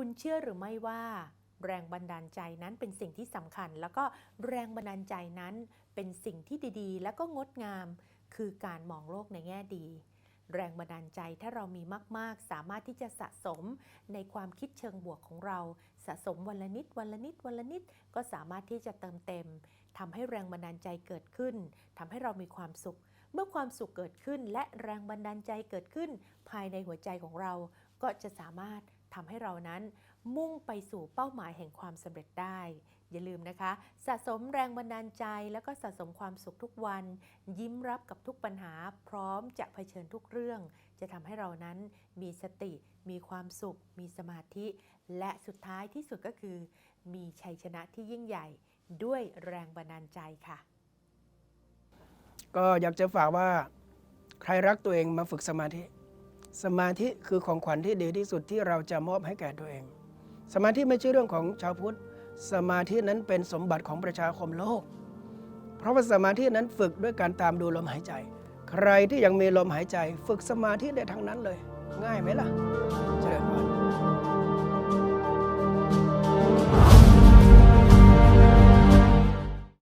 คุณเชื่อหรือไม่ว่า แรงบันดาลใจนั้นเป็นสิ่งที่สำคัญ แล้วก็แรงบันดาลใจนั้นเป็นสิ่งที่ดีๆ แล้วก็งดงาม คือการมองโลกในแง่ดี แรงบันดาลใจถ้าเรามีมาก ๆ สามารถที่จะสะสมในความคิดเชิงบวกของเรา สะสมวันละนิดวันละนิดวันละนิดก็สามารถที่จะเติมเต็มทำให้แรงบันดาลใจเกิดขึ้นทำให้เรามีความสุขเมื่อความสุขเกิดขึ้นและแรงบันดาลใจเกิดขึ้น ภายในหัวใจของเราก็จะสามารถ ทำให้เรานั้นมุ่งไปสู่เป้าหมายแห่งความสำเร็จได้ อย่าลืมนะคะ สะสมแรงบันดาลใจ แล้วก็สะสมความสุขทุกวัน ยิ้มรับกับทุกปัญหา พร้อมจะเผชิญทุกเรื่อง จะทำให้เรานั้นมีสติ มีความสุข มีสมาธิ และสุดท้ายที่สุดก็คือ มีชัยชนะที่ยิ่งใหญ่ด้วยแรงบันดาลใจค่ะ ก็อยากจะฝากว่า ใครรักตัวเองมาฝึกสมาธิ สมาธิคือของขวัญที่ดีที่สุดที่เราจะมอบให้แก่ตัวเอง สมาธิไม่ใช่เรื่องของชาวพุทธ สมาธินั้นเป็นสมบัติของประชาคมโลก เพราะว่าสมาธินั้นฝึกด้วยการตามดูลมหายใจ ใครที่ยังมีลมหายใจ ฝึกสมาธิได้ทั้งนั้นเลย ง่ายไหมล่ะ